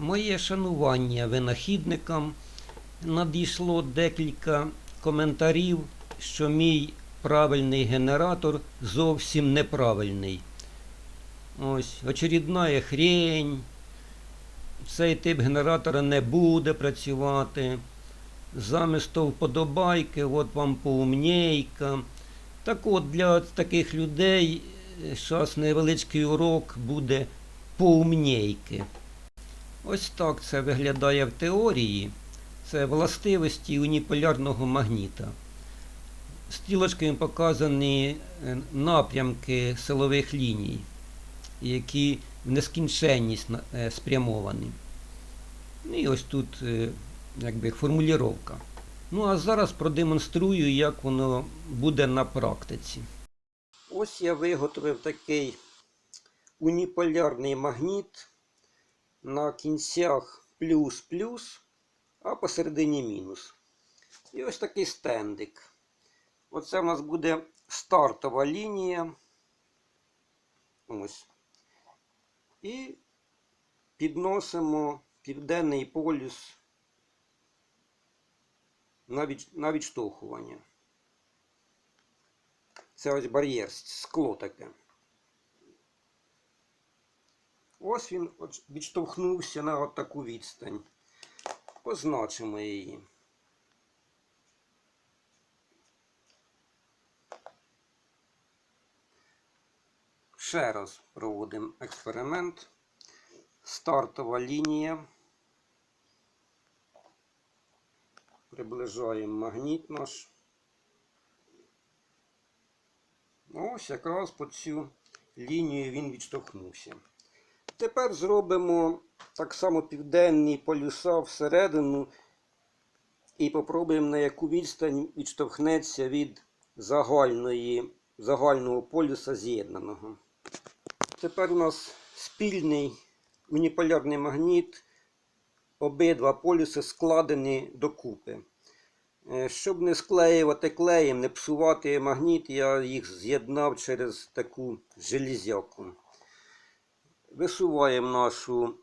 Моє шанування винахідникам. Надійшло декілька коментарів, що мій правильний генератор зовсім неправильний. Ось, очередна хрень. Цей тип генератора не буде працювати. Замість вподобайки, от вам поумнійка. Так от для таких людей зараз невеличкий урок буде поумнійки. Ось так це виглядає в теорії. Це властивості уніполярного магніта. Стрілочками показані е, напрямки силових ліній, які в нескінченність е, спрямовані. Ну І ось тут е, якби формулювання. Ну а зараз продемонструю, як воно буде на практиці. Ось я виготовив такий уніполярний магніт на кінцях плюс-плюс, а посередині мінус. І ось такий стендик. Оце в нас буде стартова лінія. Ось. І підносимо південний полюс на, від, на відштовхування. Це ось бар'єр, скло таке. Ось він відштовхнувся на таку відстань. Позначимо її. Ще раз проводимо експеримент. Стартова лінія. Приближаємо магніт наш. Ось якраз по цю лінію він відштовхнувся. Тепер зробимо так само південні полюса всередину і попробуємо на яку відстань відштовхнеться від загальної, загального полюса з'єднаного. Тепер у нас спільний уніполярний магніт. Обидва полюси складені докупи. Е, Щоб не склеювати клеєм, не псувати магніт, я їх з'єднав через таку железяку. Висуваємо нашу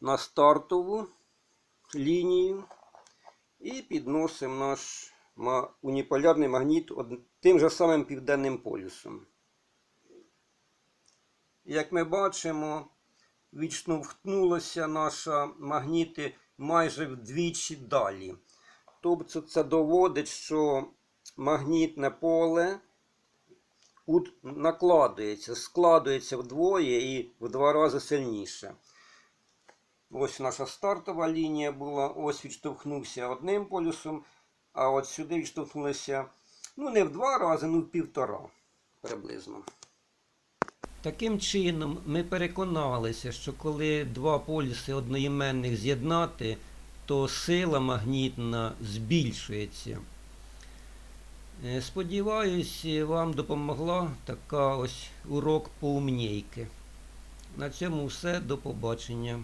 на стартову лінію і підносимо наш уніполярний магніт тим же самим південним полюсом. Як ми бачимо, відштовхнулося наша магніти майже вдвічі далі. Тобто це доводить, що магнітне поле накладується, складується вдвоє і в два рази сильніше. Ось наша стартова лінія була, ось відштовхнувся одним полюсом, а от сюди відштовхнулося ну не в два рази, ну в півтора приблизно. Таким чином, ми переконалися, що коли два полюси одноіменних з'єднати, то сила магнітна збільшується. Е, Сподіваюсь, вам допомогла така ось урок поумнійки. На цьому все. До побачення.